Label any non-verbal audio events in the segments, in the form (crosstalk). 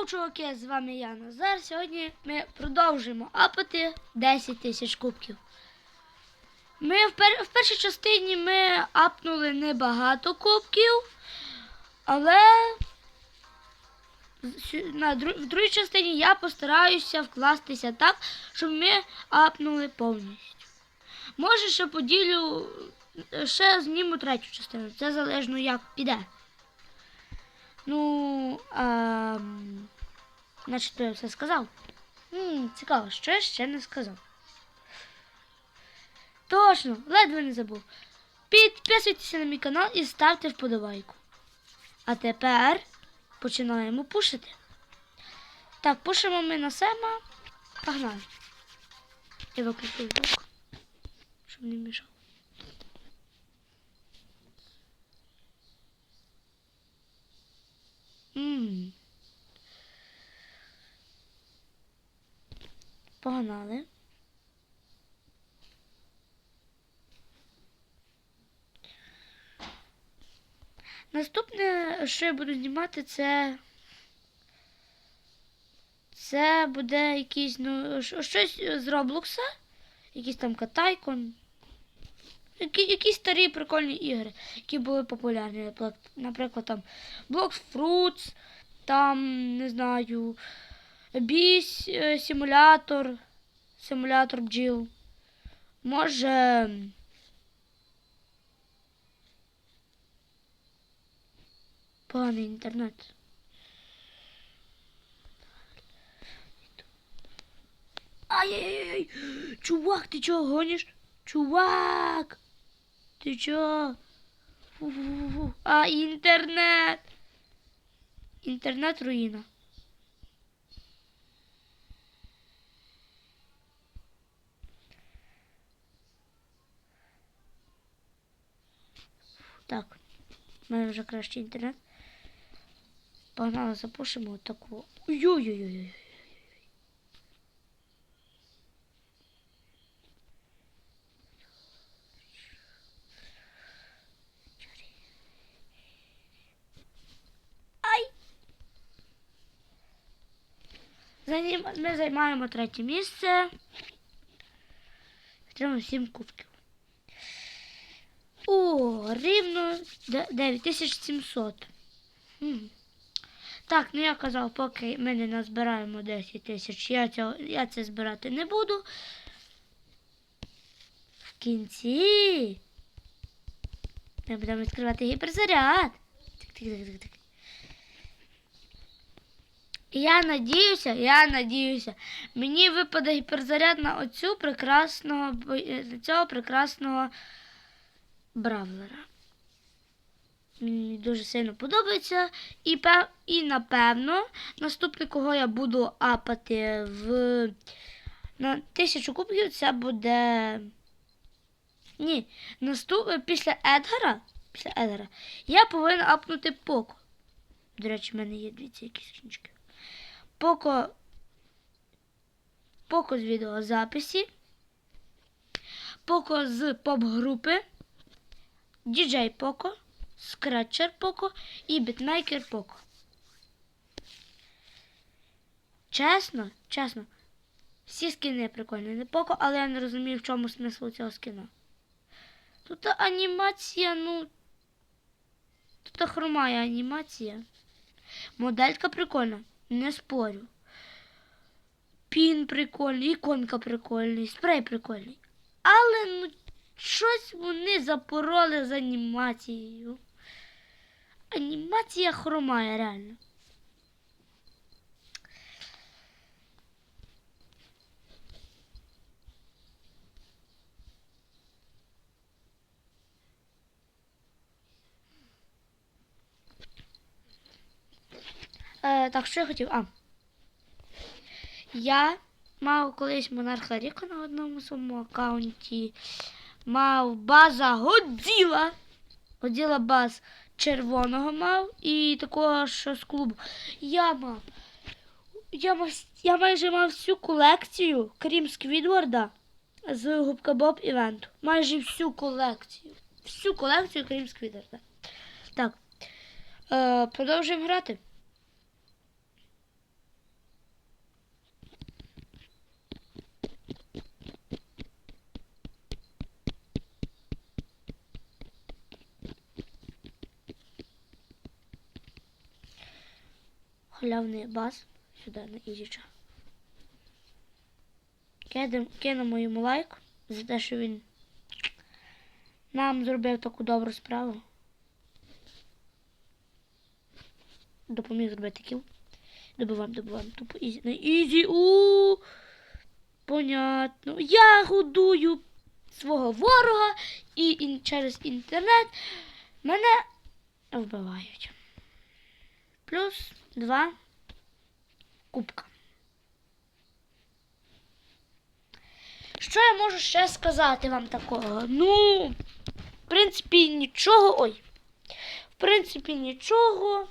Йоу, чуваки, з вами я Назар. Сьогодні ми продовжуємо апати 10 тисяч кубків. Ми в, пер... в першій частині ми апнули небагато кубків, але на дру... в другій частині я постараюся вкластися так, щоб ми апнули повністю. Може, ще поділю, ще зніму третю частину. Це залежно як піде. Ну, а, значить, то я все сказав. м цікаво, що я ще не сказав. Точно, ледве не забув. Підписуйтеся на мій канал і ставте вподобайку. А тепер починаємо пушити. Так, пушимо ми на Сема. Погнали. Я виключу звук, щоб не мішав. Погнали. Наступне, що я буду знімати, це. Це буде якийсь, ну, щось з Роблокса. Якийсь там Катайкон. Які, якісь старі прикольні ігри, які були популярні. Наприклад- там Blocks Fruits, там, не знаю, Біс, е, симулятор, симулятор бджіл. Може. Поганий інтернет. Ай-яй-яй! Чувак, ти чого гониш? Чувак! Ти? Фу-фу-фу-фу. А, інтернет! Інтернет руїна. Так, у мене вже кращий інтернет. Погнали, запушимо таку. Ой-ой-ой. Ай! Занім... Ми займаємо третє місце. Отримаємо 7 кубків. О, рівно 9700. Так, ну я казав, поки ми не назбираємо 10 тисяч, я, цього, я це збирати не буду. В кінці ми будемо відкривати гіперзаряд. Тик-тик-тик-тик-тик. Я надіюся, я надіюся, мені випаде гіперзаряд на оцю прекрасного, на цього прекрасного бравлера. Мені дуже сильно подобається. І, пев... і напевно, наступне, кого я буду апати в на тисячу кубків, це буде. Ні, наступ... після Едгара. Після Едгара я повинен апнути Поко. До речі, в мене є дивіться якісь книжки. Поко. Поко з відеозаписі. Поко з поп-групи. Діджей Поко. Скретчер Поко і бітмейкер Поко. Чесно, чесно, всі скини прикольні, не Поко, але я не розумію, в чому смисл цього скина. Тут анімація, ну. Тут хромає анімація. Моделька прикольна, не спорю. Пін прикольний, іконка прикольний, спрей прикольний. Але ну щось вони запороли з анімацією. Анімація хромає реально. Е, так, що я хотів? А. Я мав колись монарха Ріка на одному своєму аккаунті. Мав база Годзіла. Годзіла баз червоного мав і такого що з клубу. Я мав. Я, мав, я майже мав всю колекцію, крім Сквідварда, з Губка Боб івенту. Майже всю колекцію. Всю колекцію, крім Сквідварда. Так. Е, продовжуємо грати. Халявний бас сюди на ізіча. Кинемо йому лайк за те, що він нам зробив таку добру справу. Допоміг зробити кіл. Добиваємо, добиваємо. Тупо ізі. На ізі. У. Понятно. Я годую свого ворога і через інтернет мене вбивають. Плюс два кубка. Що я можу ще сказати вам такого? Ну, в принципі, нічого. Ой. В принципі, нічого.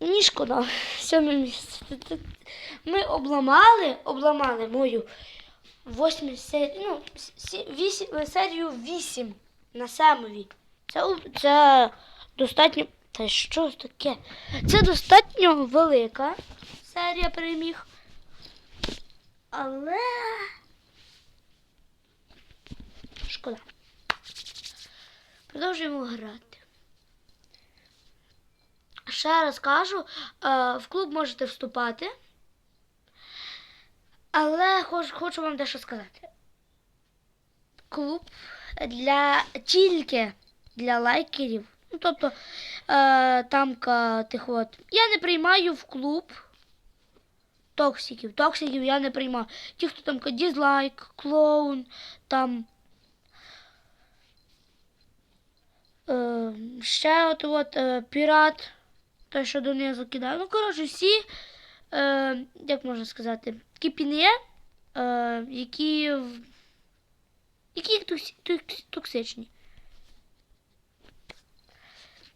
Ні шкода. (laughs) Сьоме місце. Це- це- Ми обламали, обламали мою восьму серію, ну, сі- вісім, серію 8 на семові. Це, це достатньо. Та що таке? Це достатньо велика серія переміг. Але. Шкода. Продовжуємо грати. Ще раз кажу, е, в клуб можете вступати. Але хочу вам дещо сказати. Клуб для тільки для лайкерів. Ну, тобто, е, тамка тих от. Я не приймаю в клуб токсиків. Токсиків я не приймаю. Ті, хто там дізлайк, клоун, там. Е, ще от, от е, пірат, той, що донизу кидає. Ну, коротше, всі, е, як можна сказати, кіпіни, е, які, які токсичні.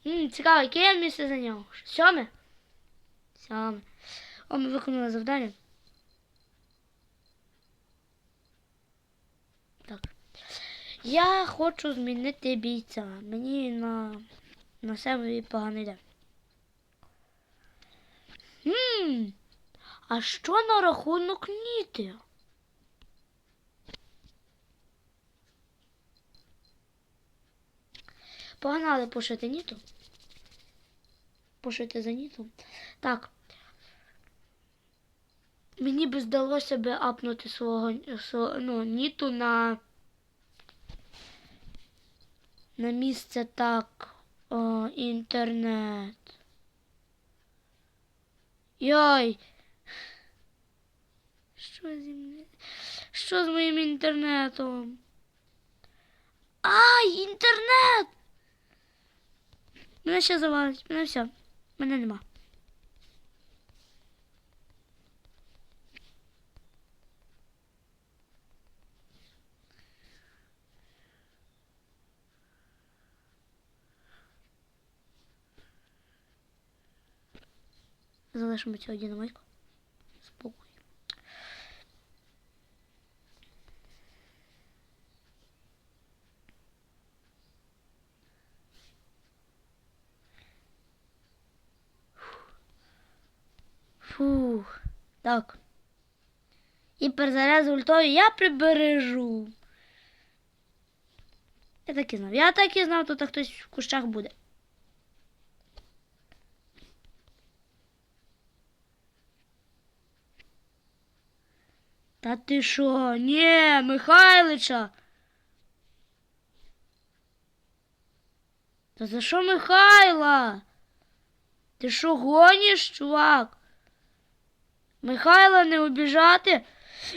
М, цікаво, яке я місце зайняв? Сьоме? Сьоме. О, ми виконали завдання. Так. Я хочу змінити бійця. Мені на, на себе погано йде. Хм. А що на рахунок ніти? Погнали пошити ніту. Пошити за ніту. Так. Мені би здалося би апнути свого, свого ну, ніту на, на місце так. О, інтернет. Йой. Що зі мною? Що з моїм інтернетом? Ай, інтернет! Мене ще завалить, мене все. Мене нема. Залишимо цього динамайку. Фух. Так. І перезаряд ультою я прибережу. Я так і знав. Я так і знав, тут хтось в кущах буде. Та ти що? Ні, Михайлича. Та за що Михайла? Ти що гониш, чувак? Михайла не обіжати?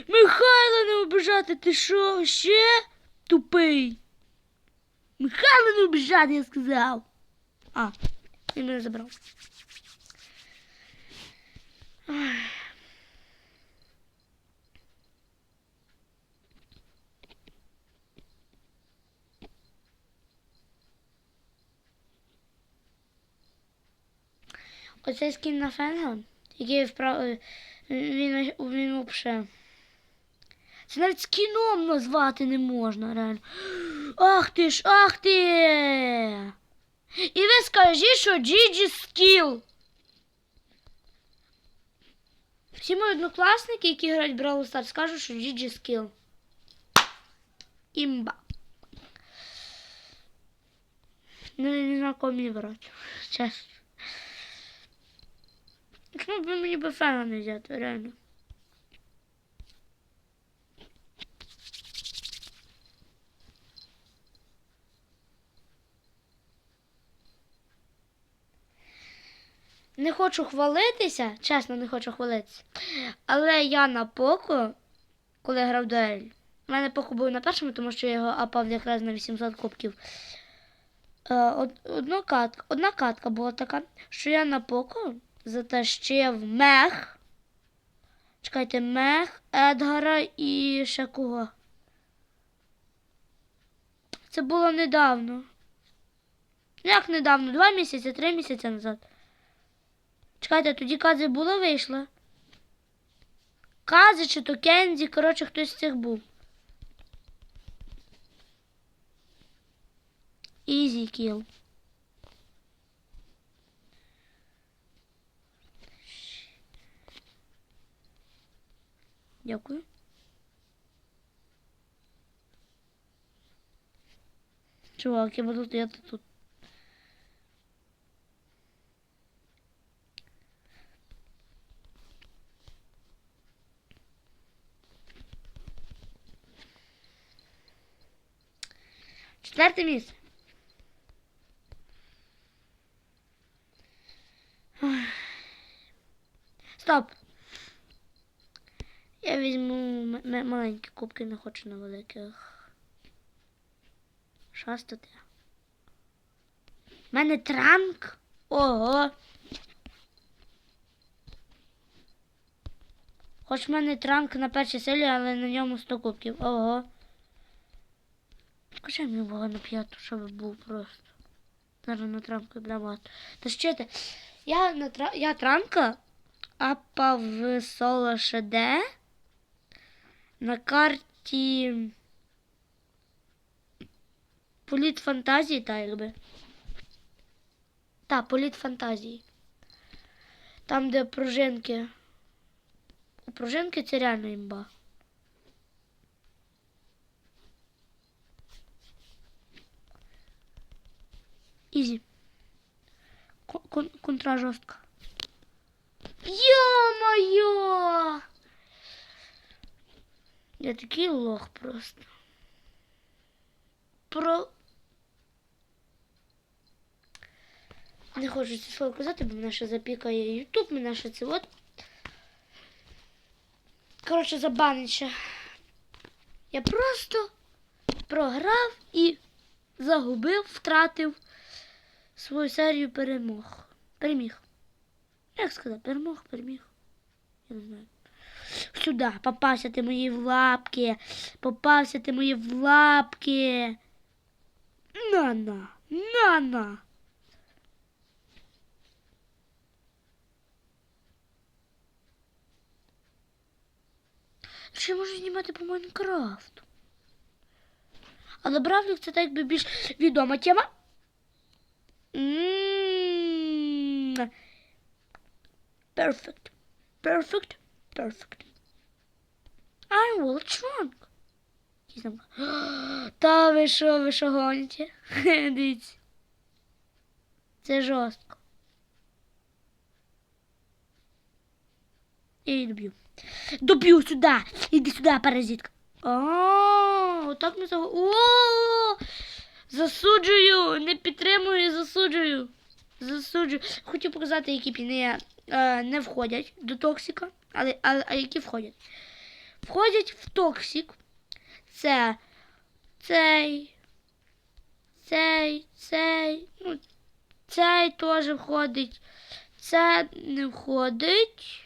Михайла не обіжати, ти що, ще тупий? Михайла не обіжати, я сказав. А, він мене забрав. Оцей скін на Фенган, який вправ... він, він взагалі. Це навіть скіном назвати не можна, реально. Ах ти ж, ах ти! І ви скажіть, що GG скіл. Всі мої однокласники, які грають Brawl Stars, скажуть, що GG скіл. Імба. Не, не знаю, кого мені брати. Чесно. Чому б мені би фена не взяти, реально? Не хочу хвалитися, чесно, не хочу хвалитися. Але я на поко, коли грав дуель, у мене поко був на першому, тому що я його апав якраз на 800 кубків. Е, од- одну катка, одна катка була така, що я на поко затащив мех. Чекайте, мех, Едгара і ще кого. Це було недавно. Як недавно? Два місяці, три місяці назад. Чекайте, тоді Кази була вийшла. Кази чи то Кензі, коротше, хтось з цих був. Ізі кіл. Дякую. Чувак, я буду стояти тут. Четверте місце. Ой. Стоп. Я візьму маленькі кубки, не хочу на великих. Шастати. У мене транк. Ого. Хоч в мене транк на першій силі, але на ньому 100 кубків. Ого. Скажи мені Бога на п'яту, щоб був просто. Зараз на транку бля багато. Та що ти? Я, на тра... я транка апав соло ШД на карті Політ фантазії, та якби. Та, політ фантазії. Там, де пружинки. У пружинки це реально імба. Ізі. Кон- кон- контра жорстка. Ё-моё! Я такий лох просто. Про. Не хочу це слово казати, бо мене ще запікає Ютуб, мене ще це от. Коротше, забанить. Я просто програв і загубив, втратив свою серію перемог. Переміг. Як сказати, перемог, переміг. Я не знаю. Сюди, попався ти мої в лапки. Попався ти мої в лапки. На-на, на-на. Я можу знімати по Майнкрафту? Але Бравлік це так би більш відома тема. М, Perfect. Perfect. Perfect. I will trunk. Та ви що, ви що гоните? (laughs) Дивіться. Це жорстко. Я її доб'ю. Доб'ю сюди. Іди сюди, паразитка. О, отак ми заг... О! Засуджую, не підтримую, засуджую. Засуджую. Хочу показати, які піни е, не входять до токсика, але, але а які входять. Входять в токсик. Це цей, цей, цей, ну, цей теж входить. Це не входить.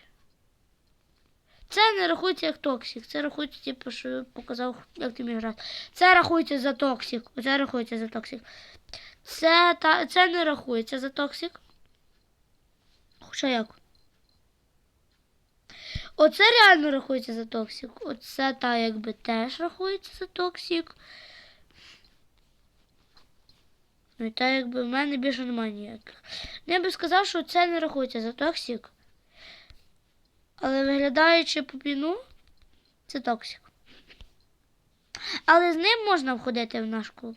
Це не рахується як токсик. Це рахується, типу, що я показав, як ти міг грати. Це рахується за токсик. Це рахується за токсик. Це, та, це не рахується за токсик. Хоча як? Оце реально рахується за токсик. Оце та якби теж рахується за токсик. Ну і та якби в мене більше немає ніяких. Ну, я би сказав, що це не рахується за токсик. Але виглядаючи по піну, це токсик. Але з ним можна входити в наш клуб.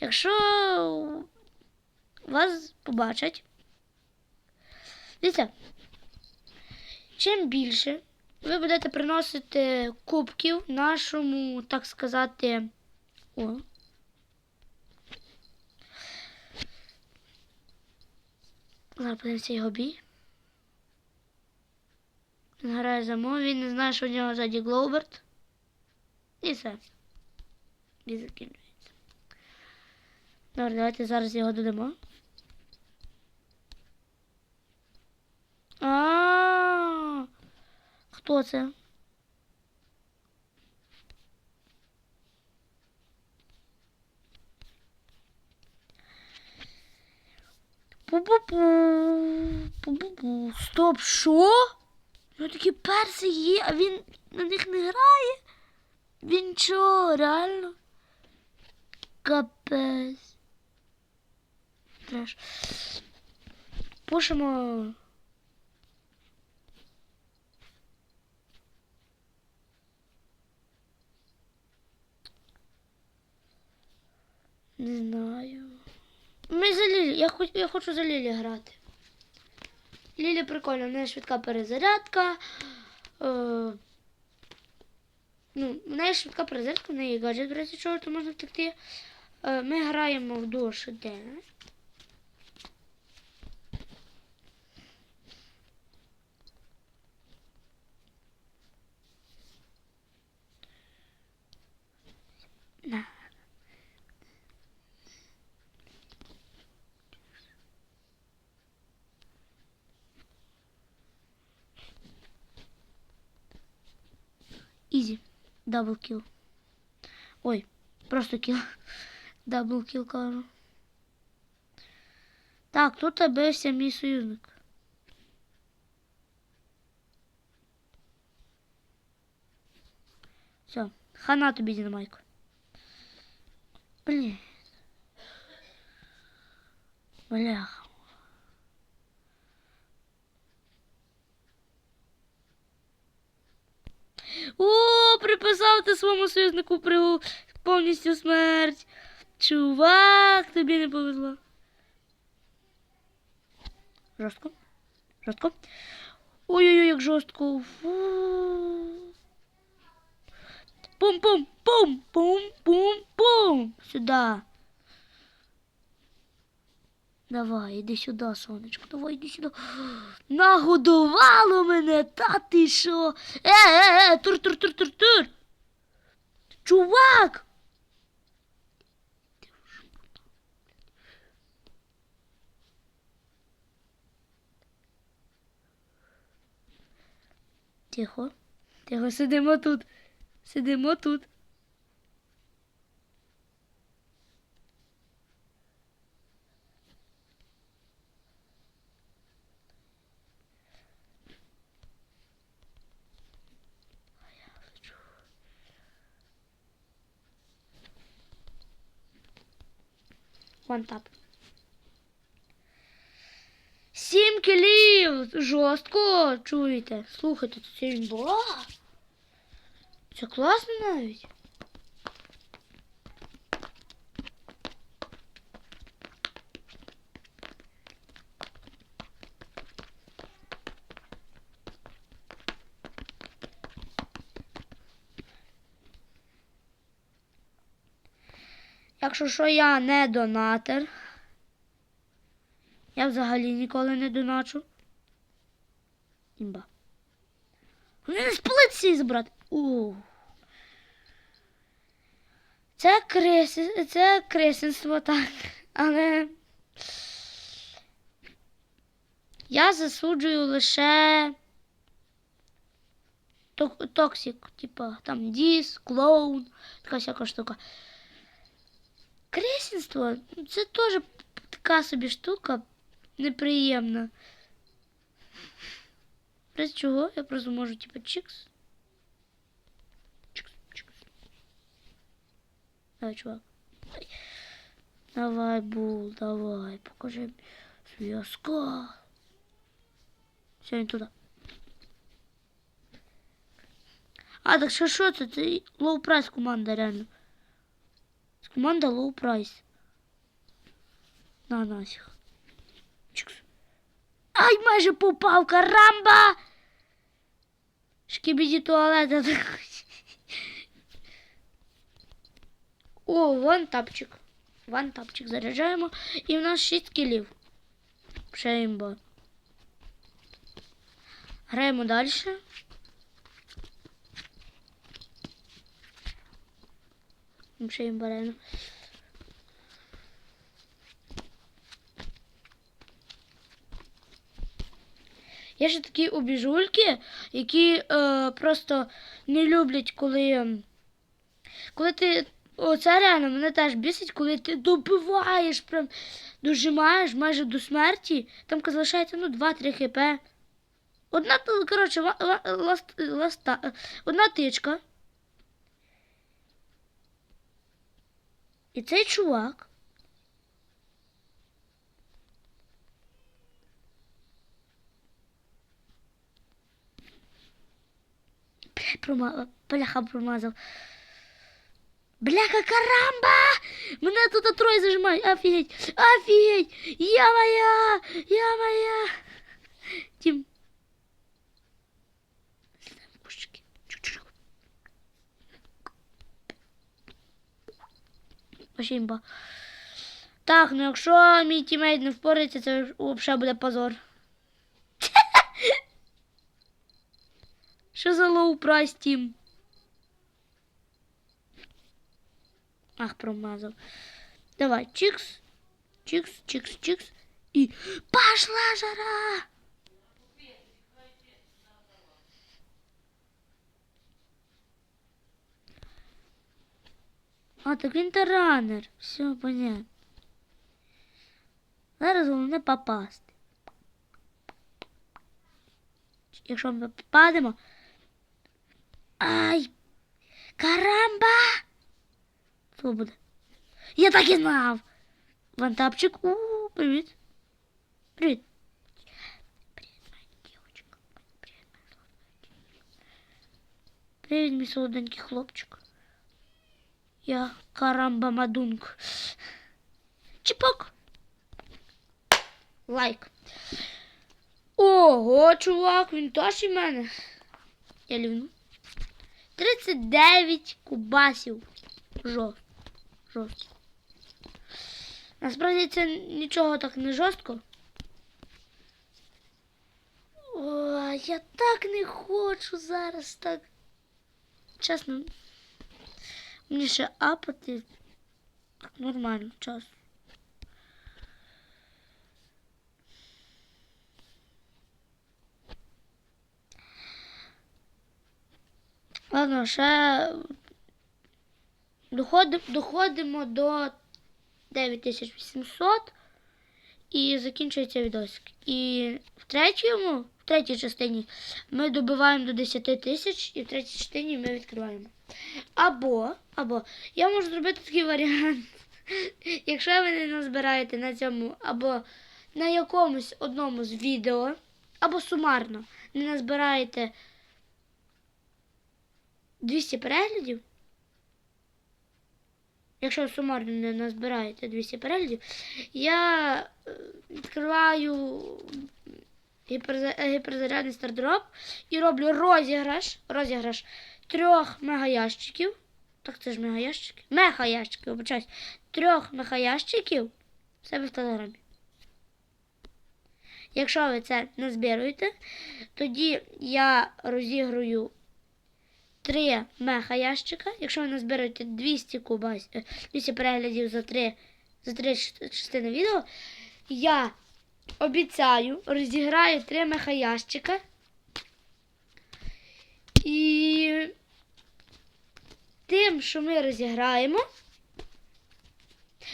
Якщо вас побачать, дивіться, чим більше ви будете приносити кубків нашому, так сказати, о. Зараз подивимося його бій. Він грає за мову, він не знає, що в нього ззаді Глоуберт. І все. І закінчується. Добре, давайте зараз його додамо. А, хто це? Пу-пу-пу. Пу-пу-пу. Стоп, що? Ну такі перси є, а він на них не грає. Він що, реально? Капець. Треш. Пушимо. Не знаю. Ми за Лілі. Я хоч, я хочу за Лілі грати. Лілі прикольна, в неї швидка перезарядка. Е, ну, в неї швидка перезарядка, в неї гаджет, чого, то можна втекти. Е, ми граємо в Душ де. Дабл кіл. Ой, просто кіл. (laughs) Дабл кіл кажу. Так, тут бився мій союзник. Все, хана тобі динамайку. Блін. Бляха. О, приписав ти своєму союзнику при повністю смерть. Чувак, тобі не повезло. Жорстко. Жорстко. Ой-ой-ой, як жорстко. Пум-пум-пум-пум-пум-пум. Сюда. Давай, іди сюди, сонечко, давай, іди сюди. Нагодувало мене, та ти що? Е, е, е, тур, тур, тур, тур, тур. Чувак! Тихо. Тихо, сидимо тут. Сидимо тут. Вантап. Сім кілів! Жорстко, чуєте? Слухайте, це він була. Це класно навіть. Якщо що я не донатор, я взагалі ніколи не доначу. Імба. Вони не всі збрати. У. Це криси, це крисенство, так. Але я засуджую лише токсик, типа там діс, клоун, така всяка штука. Кресінство це теж така собі штука неприємна. Без чого я просто можу, типа, чикс. Чикс, чикс. Давай, чувак. Давай. Бул, давай, покажи свій оскал. Все, він туди. А, так що що це? Це лоу прайс команда, реально. Команда Low Price. На нафіг. Чикс. Ай, майже попав, карамба! Шкібіді туалета. О, вон тапчик. Вон тапчик заряджаємо. І в нас 6 кілів. Ще імба. Граємо далі. Ще імба реально. Є ще такі обіжульки, які е, просто не люблять, коли. Коли ти. Оце реально мене теж бісить, коли ти добиваєш, прям дожимаєш майже до смерті. Там залишається ну 2-3 хп. Одна, коротше, ла- ла- ласт, ласта, е, одна тичка. І цей чувак. Блядь, прома... Бляха промазав. Бляха, карамба! Мене тут троє зажимають. Офігеть! Офігеть! Я моя! Я моя! Тім. Вообще. Так, ну якщо мій тімейт не впорається, це взагалі буде позор. Що за лоу прайс тім? Ах, промазав. Давай, чикс, чикс, чикс, чикс. І пошла жара! А, так він таранер. Все, понятно. Зараз головне попасти. Якщо ми попадемо. Ай! Карамба! Що буде? Я так і знав. Вантапчик. У, привіт. Привіт. Привіт, моя дівчинка. Привіт, моя солоденька. Привіт, мій солоденький хлопчик. Я карамба мадунг. Чіпок. Лайк. Ого, чувак, він теж і мене. Я лівну. 39 кубасів. Жорст. Жорст. Насправді це нічого так не жорстко. О, я так не хочу зараз так. Чесно. Мені ще апати. Нормально час. Ладно, ще доходимо, доходимо до 9800 і закінчується відосик. І в третьому, третій частині ми добиваємо до 10 тисяч і в третій частині ми відкриваємо. Або, або я можу зробити такий варіант. (laughs) Якщо ви не назбираєте на цьому або на якомусь одному з відео, або сумарно не назбираєте 200 переглядів. Якщо сумарно не назбираєте 200 переглядів, я е, відкриваю гіперзарядний стардроп і роблю розіграш, розіграш трьох мегаящиків. Так це ж мегаящики? Мехаящики, вибачаюсь. Трьох мехаящиків в себе в телеграмі. Якщо ви це не збируєте, тоді я розіграю три меха ящика. Якщо ви назбираєте 200 кубась, е, 200 переглядів за три, за три частини відео, я обіцяю розіграю три меха ящика. І тим, що ми розіграємо.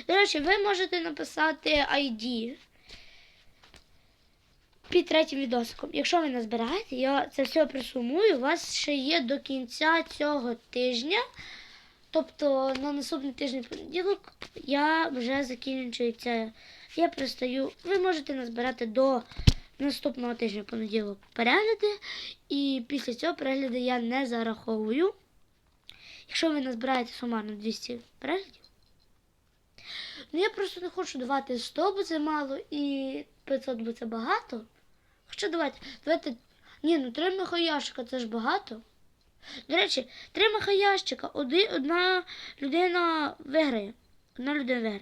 До речі, ви можете написати ID під третім відосиком. Якщо ви назбираєте, я це все присумую. У вас ще є до кінця цього тижня. Тобто на наступний тиждень понеділок я вже закінчую це. Я пристаю. Ви можете назбирати до наступного тижня понеділок перегляди. І після цього перегляди я не зараховую. Якщо ви назбираєте сумарно 200 переглядів, Ну я просто не хочу давати 100, бо це мало, і 500, бо це багато. Хоча давайте, давайте. Ні, ну три мехаящика це ж багато. До речі, три мехаящика, одна людина виграє. Одна людина виграє.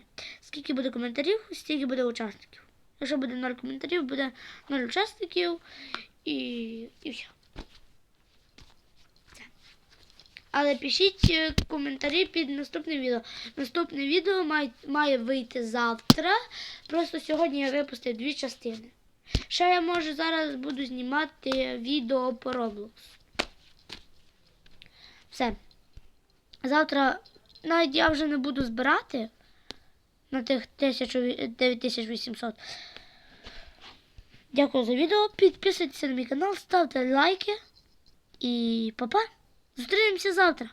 Скільки буде коментарів, стільки буде учасників. Якщо буде 0 коментарів, буде 0 учасників і, і все. Але пишіть е, коментарі під наступне відео. Наступне відео має, має вийти завтра. Просто сьогодні я випустив дві частини. Ще я може зараз буду знімати відео по Roblox. Все. Завтра навіть я вже не буду збирати на тих 9800. Дякую за відео. Підписуйтесь на мій канал, ставте лайки. І па-па. Зустрінемося завтра.